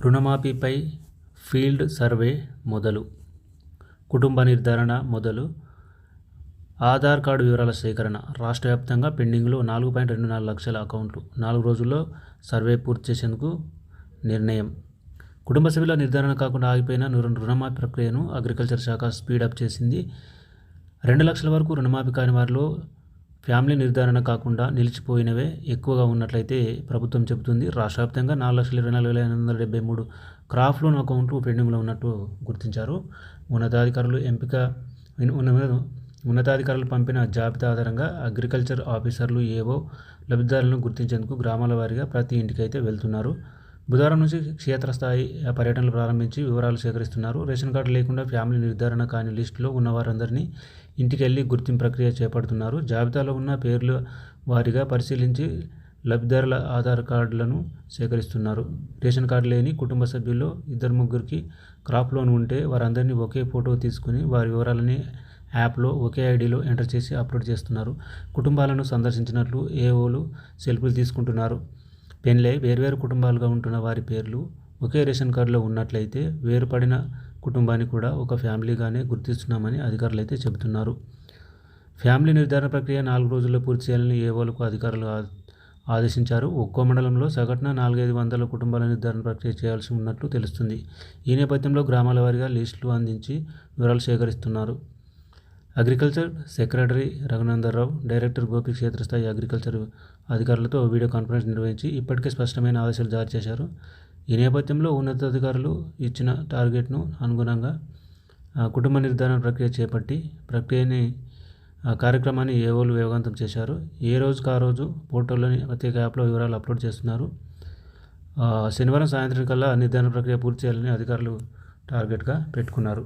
రుణమాఫీపై field survey మొదలు. కుటుంబ నిర్ధారణ మొదలు. ఆధార్ కార్డు వివరాల సేకరణ. రాష్ట్ర వ్యాప్తంగా పెండింగ్లో నాలుగు పాయింట్ రెండు నాలుగు లక్షల అకౌంట్లు. నాలుగు రోజుల్లో సర్వే పూర్తి చేసేందుకు నిర్ణయం. కుటుంబ సభ్యుల నిర్ధారణ కాకుండా ఆగిపోయిన రుణమాఫీ ప్రక్రియను అగ్రికల్చర్ శాఖ స్పీడప్ చేసింది. రెండు లక్షల వరకు రుణమాఫీ కాని వారిలో ఫ్యామిలీ నిర్ధారణ కాకుండా నిలిచిపోయినవే ఎక్కువగా ఉన్నట్లయితే ప్రభుత్వం చెబుతుంది. రాష్ట్ర వ్యాప్తంగా నాలుగు లక్షల ఇరవై నాలుగు వేల ఎనిమిది వందల డెబ్బై మూడు క్రాప్ లోన్ అకౌంట్లు పెండింగ్లో ఉన్నట్టు గుర్తించారు. ఉన్నతాధికారులు ఎంపిక ఉన్న- ఉన్నతాధికారులు పంపిన జాబితా ఆధారంగా అగ్రికల్చర్ ఆఫీసర్లు ఏవో లబ్ధిదారులను గుర్తించేందుకు గ్రామాల వారీగా ప్రతి ఇంటికైతే వెళ్తున్నారు. బుధవారం నుంచి క్షేత్రస్థాయి పర్యటనలు ప్రారంభించి వివరాలు సేకరిస్తున్నారు. రేషన్ కార్డు లేకుండా ఫ్యామిలీ నిర్ధారణ కాని లిస్టులో ఉన్న వారందరినీ ఇంటికెళ్ళి గుర్తింపు ప్రక్రియ చేపడుతున్నారు. జాబితాలో ఉన్న పేర్లు వారిగా పరిశీలించి లబ్ధిదారుల ఆధార్ కార్డులను సేకరిస్తున్నారు. రేషన్ కార్డు లేని కుటుంబ సభ్యుల్లో ఇద్దరు ముగ్గురికి క్రాప్ లోన్ ఉంటే వారందరినీ ఒకే ఫోటో తీసుకుని వారి వివరాలని యాప్లో ఒకే ఐడిలో ఎంటర్ చేసి అప్లోడ్ చేస్తున్నారు. కుటుంబాలను సందర్శించినట్లు ఏఓలు సెల్ఫీలు తీసుకుంటున్నారు. పెన్లే వేర్వేరు కుటుంబాలుగా ఉంటున్న వారి పేర్లు ఒకే రేషన్ కార్డులో ఉన్నట్లయితే వేరుపడిన కుటుంబాన్ని కూడా ఒక ఫ్యామిలీగానే గుర్తిస్తున్నామని అధికారులు అయితే చెబుతున్నారు. ఫ్యామిలీ నిర్ధారణ ప్రక్రియ నాలుగు రోజుల్లో పూర్తి చేయాలని ఏవోలకు అధికారులు ఆ- ఆదేశించారు. ఒక్కో మండలంలో సగటున నాలుగైదు వందల కుటుంబాల నిర్ధారణ ప్రక్రియ చేయాల్సి ఉన్నట్లు తెలుస్తుంది. ఈ నేపథ్యంలో గ్రామాల వారీగా లిస్టులు అందించి వివరాలు సేకరిస్తున్నారు. Agriculture secretary Raghunandarao director Gopi క్షేత్రస్థాయి అగ్రికల్చర్ అధికారులతో వీడియో కాన్ఫరెన్స్ నిర్వహించి ఇప్పటికే స్పష్టమైన ఆదేశాలు జారీ చేశారు. ఈ నేపథ్యంలో ఉన్నతాధికారులు ఇచ్చిన టార్గెట్ను అనుగుణంగా కుటుంబ నిర్ధారణ ప్రక్రియ చేపట్టి ప్రక్రియని కార్యక్రమాన్ని ఏవోలు వేగవంతం చేశారు. ఏ రోజుకు ఆ రోజు పోర్టల్లోని ప్రత్యేక యాప్లో వివరాలు అప్లోడ్ చేస్తున్నారు. శనివారం సాయంత్రం కల్లా నిర్ధారణ ప్రక్రియ పూర్తి చేయాలని అధికారులు టార్గెట్గా పెట్టుకున్నారు.